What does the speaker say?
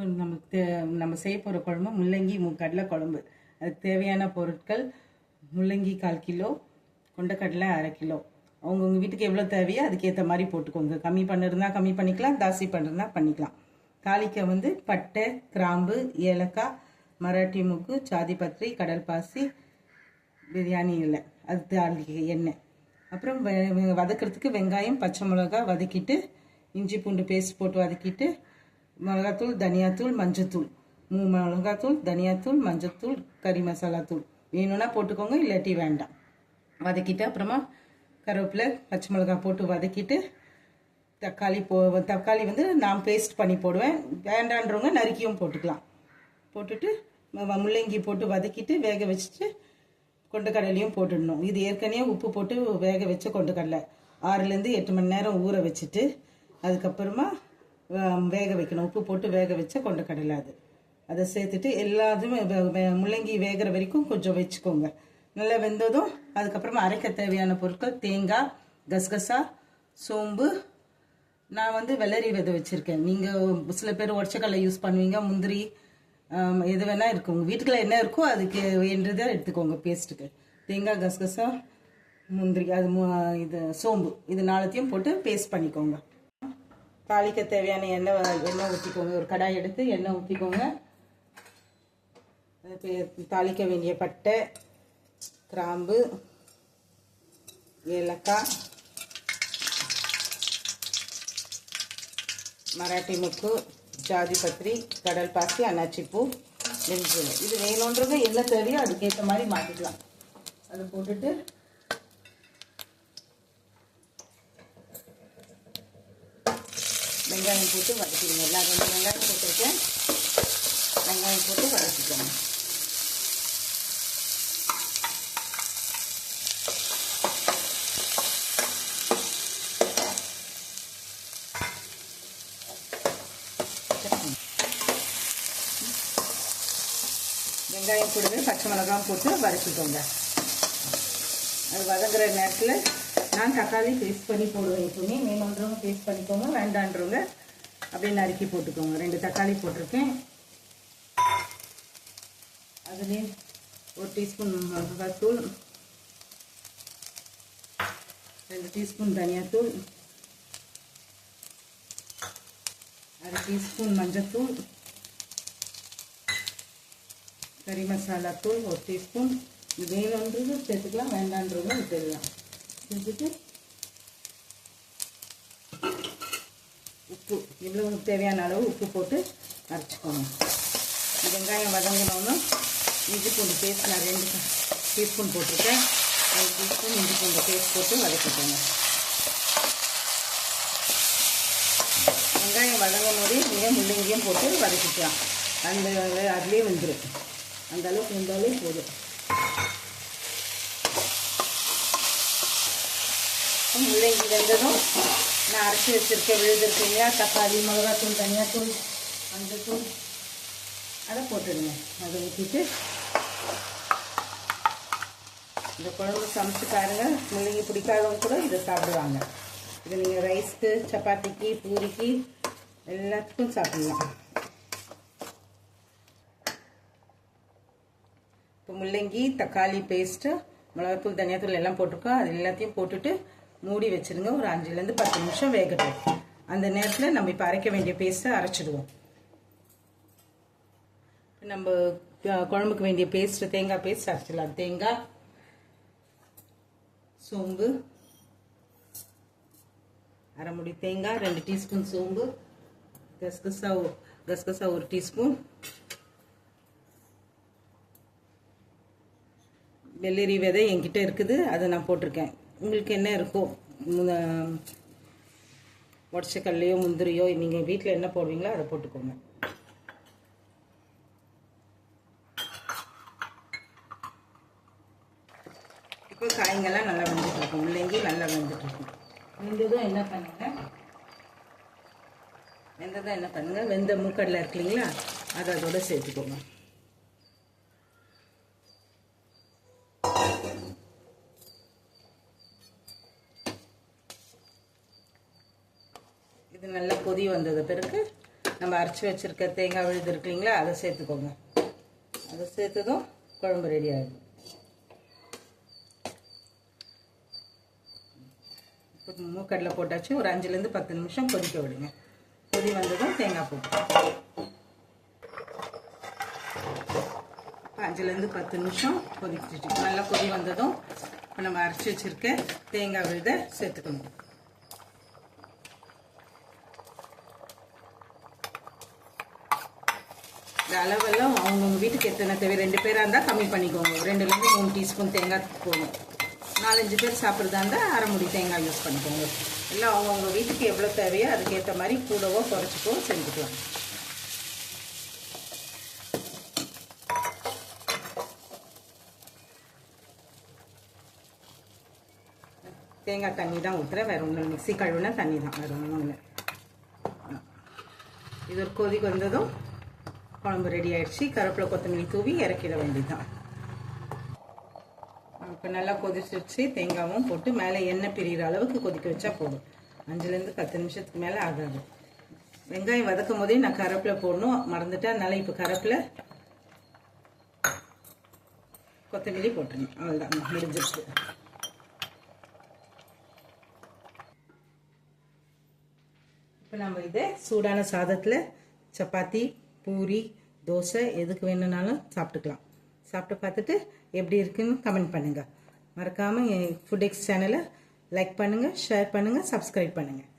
இப்போ நமக்கு தே நம்ம செய்ய போகிற குழம்பு முள்ளங்கி மு கடலை குழம்பு. அதுக்கு தேவையான பொருட்கள் முள்ளங்கி கால் கிலோ கொண்டக்கடலை அரை கிலோ. அவங்கவுங்க வீட்டுக்கு எவ்வளோ தேவையோ அதுக்கேற்ற மாதிரி போட்டுக்கோங்க. கம்மி பண்ணுறதுனா கம்மி பண்ணிக்கலாம் ஜாஸ்தி பண்ணுறதுனா பண்ணிக்கலாம். தாளிக்க வந்து பட்டை கிராம்பு ஏலக்காய் மராட்டி மூக்கு சாதிபத்திரி கடல் பாசி பிரியாணி இல்லை அது தாளிக்க எண்ணெய். அப்புறம் வதக்கிறதுக்கு வெங்காயம் பச்சை மிளகா வதக்கிட்டு இஞ்சி பூண்டு பேஸ்ட் போட்டு வதக்கிட்டு மிளகாத்தூள் தனியாத்தூள் மஞ்சத்தூள். மூணு மிளகாத்தூள் தனியாத்தூள் மஞ்சத்தூள் கறி மசாலா தூள். வேணும்னா போட்டுக்கோங்க இல்லாட்டி வேண்டாம். வதக்கிட்டு அப்புறமா கருவேப்பிலை பச்சை மிளகாய் போட்டு வதக்கிட்டு தக்காளி போ தக்காளி வந்து நான் பேஸ்ட் பண்ணி போடுவேன். வேண்டான்றவங்க நறுக்கியும் போட்டுக்கலாம். போட்டுட்டு முள்ளங்கி போட்டு வதக்கிட்டு வேக வச்சுட்டு கொண்டு கடலையும் போட்டுடணும். இது ஏற்கனவே உப்பு போட்டு வேக வச்சு கொண்டு கடலை ஆறுலேருந்து எட்டு மணி நேரம் ஊற வச்சுட்டு அதுக்கப்புறமா வேக வைக்கணும். உப்பு போட்டு வேக வச்ச கொண்டக்கடலை அது. அதை சேர்த்துட்டு எல்லாத்தையுமே முள்ளங்கி வேகிற வரைக்கும் கொஞ்சம் வச்சுக்கோங்க. நல்லா வெந்ததும் அதுக்கப்புறமா அரைக்க தேவையான பொருட்கள் தேங்காய் கசகசா சோம்பு. நான் வந்து வெள்ளரி விதை வச்சுருக்கேன். நீங்கள் சில பேர் உடச்சக்கடலை யூஸ் பண்ணுவீங்க முந்திரி எது வேணால் இருக்கும். உங்கள் வீட்டுக்குள்ள என்ன இருக்கோ அதுக்கு வேண்டதை எடுத்துக்கோங்க பேஸ்ட்டுக்கு தேங்காய் கசகசா முந்திரி அது மு- இது சோம்பு. இது நாளத்தையும் போட்டு பேஸ்ட் பண்ணிக்கோங்க. தாளிக்க தேவையான எண்ணெய் எண்ணெய் ஊற்றிக்கோங்க ஒரு கடாய் எடுத்து எண்ணெய் ஊற்றிக்கோங்க தாளிக்க வேண்டிய பட்டை கிராம்பு ஏலக்காய் மராட்டி முக்கு ஜாதி பத்திரி கடல் பாசி அன்னாச்சிப்பூ நெஞ்சு. இது வேணுன்றது என்ன தேவையோ அதுக்கேற்ற மாதிரி மாற்றிக்கலாம் அது போட்டுட்டு வெங்காயம் போட்டு வதக்கிடுங்க. எல்லா ரெண்டு வெங்காயம் போட்டிருக்கேன். வெங்காயம் போட்டு வதக்கிக்கோங்க. வெங்காயம் கூடவே பச்சை மிளகாயும் போட்டு வதக்கிக்கோங்க. அது வதங்குற நேரத்தில் நான் தக்காளி பேஸ்ட் பண்ணி போடுவேன் எப்பவுமே. வேணுன்றவங்க பேஸ்ட் பண்ணிக்கோங்க வேண்டான்றவங்க அப்படியே நறுக்கி போட்டுக்கோங்க. ரெண்டு தக்காளி போட்டிருக்கேன். அதுலேயே ஒரு டீஸ்பூன் மிளகாத்தூள் ரெண்டு டீஸ்பூன் தனியாத்தூள் அரை டீஸ்பூன் மஞ்சத்தூள் கறி மசாலா தூள் ஒரு டீஸ்பூன் இது வேணுன்றது சேர்த்துக்கலாம் வேண்டான்றதும் விட்டுடலாம் செஞ்சுட்டு உப்பு இவ்வளோ தேவையான அளவு உப்பு போட்டு அரைச்சிக்கோங்க. வெங்காயம் வதங்கினோன்னு இஞ்சி பூண்டு பேஸ்ட் நான் ரெண்டு டீஸ்பூன் போட்டிருக்கேன். ரெண்டு டீஸ்பூன் இஞ்சி பூண்டு பேஸ்ட் போட்டு வதக்கிக்கோங்க. வெங்காயம் வதங்கினோடே நீங்கள் முள்ளங்கியும் போட்டு வதக்கிக்கலாம். அந்த அதுலேயே வந்துடும் அந்த அளவுக்கு இருந்தாலே போதும். முள்ளங்கி வெந்ததும் நான் அரைச்சி வச்சுருக்க விழுதுருக்கு இல்லையா? தக்காளி மிளகாத்தூள் தனியாத்தூள் மஞ்சத்தூள். அதை போட்டுடுங்க. அதை ஊற்றிட்டு இந்த குழம்பு சமைச்சு பாருங்க. முள்ளங்கி பிடிக்காதவங்க கூட இதை சாப்பிடுவாங்க. இது நீங்கள் ரைஸ்க்கு சப்பாத்திக்கு பூரிக்கு எல்லாத்துக்கும் சாப்பிடலாம். இப்போ முள்ளங்கி தக்காளி பேஸ்ட்டு மிளகாத்தூள் தனியாத்தூள் எல்லாம் போட்டிருக்கோம். அது எல்லாத்தையும் போட்டுட்டு மூடி வச்சிருங்க. ஒரு அஞ்சுலேருந்து பத்து நிமிஷம் வேகட்டும். அந்த நேரத்தில் நம்ம இப்போ அரைக்க வேண்டிய பேஸ்ட்டை அரைச்சிடுவோம். நம்ம குழம்புக்கு வேண்டிய பேஸ்ட் தேங்காய் பேஸ்ட் அரைச்சிடலாம். தேங்காய் சோம்பு அரை முடி தேங்காய் ரெண்டு டீஸ்பூன் சோம்பு கசகசா கசகசா ஒரு டீஸ்பூன் வெள்ளரி விதை என்கிட்ட இருக்குது. அதை நான் போட்டிருக்கேன். உங்களுக்கு என்ன இருக்கோ உடச்சக்கல்லையோ முந்திரியோ நீங்கள் வீட்டில் என்ன போடுவீங்களோ அதை போட்டுக்கோங்க. இப்போ காய்ங்கெல்லாம் நல்லா வந்துட்டு இருக்கும் முள்ளங்கி நல்லா வெந்துட்டு இருக்கும் வெந்ததும் என்ன பண்ணுங்க? வெந்ததும் என்ன பண்ணுங்க? வெந்த மூக்கடலை இருக்கு இல்லைங்களா? அதை அதோட சேர்த்துக்கோங்க. இது நல்லா கொதி வந்தது பிறகு நம்ம அரைச்சி வச்சிருக்க தேங்காய் விழுது இருக்கு இல்லைங்களா அதை சேர்த்துக்கோங்க. அதை சேர்த்ததும் குழம்பு ரெடி ஆகிடும் இப்போ மூக்கடலை போட்டாச்சு ஒரு அஞ்சுலேருந்து பத்து நிமிஷம் கொதிக்க விடுங்க. கொதி வந்ததும் தேங்காய் போட்டு அஞ்சுலேருந்து பத்து நிமிஷம் கொதிச்சிட்டு நல்லா கொதி வந்ததும் இப்போ நம்ம அரைச்சி வச்சிருக்க தேங்காய் விழுதை சேர்த்துக்கணும். இந்த அளவெல்லாம் அவங்கவுங்க வீட்டுக்கு எத்தனை தேவை? ரெண்டு பேராக இருந்தால் கம்மி பண்ணிக்கோங்க. ரெண்டுலேருந்து மூணு டீஸ்பூன் தேங்காய் போகணும் நாலஞ்சு பேர் சாப்பிட்றதா இருந்தால் அரை முடி தேங்காய் யூஸ் பண்ணிக்கோங்க. எல்லாம் அவங்கவுங்க வீட்டுக்கு எவ்வளோ தேவையோ அதுக்கேற்ற மாதிரி கூடவோ குறைச்சிக்கோ செஞ்சுக்கலாம். தேங்காய் தண்ணி தான் ஊற்றுறேன் வேறு ஒன்றும் மிக்சி கழுவுனா தண்ணி தான். வேறு ஒன்றும் இல்லை. இது ஒரு கொதிக்கு வந்ததும் குழம்பு ரெடி ஆயிடுச்சு. கருவேப்பிலை கொத்தமல்லி தூவி இறக்கிட வேண்டியதுதான். இப்போ நல்லா கொதிச்சிருச்சு தேங்காவும் போட்டு மேலே எண்ணெய் பிரிகிற அளவுக்கு கொதிக்க வச்சா போதும். அஞ்சுலேருந்து பத்து நிமிஷத்துக்கு மேலே ஆகாது. வெங்காயம் வதக்கும் போதே நான் கருவேப்பிலை போடணும். மறந்துட்டேன் அதனால இப்போ கருவேப்பிலை கொத்தமல்லி போட்டுருங்க அவ்வளோதான் முடிஞ்சிருச்சு. இப்போ நம்ம இதை சூடான சாதத்தில் சப்பாத்தி பூரி தோசை எதுக்கு வேணும்னாலும் சாப்பிட்டுக்கலாம். சாப்பிட்டு பார்த்துட்டு எப்படி இருக்குன்னு கமெண்ட் பண்ணுங்கள் மறக்காமல் என் ஃபுட் எக்ஸ் சேனலை லைக் பண்ணுங்கள் ஷேர் பண்ணுங்கள் சப்ஸ்கிரைப் பண்ணுங்கள்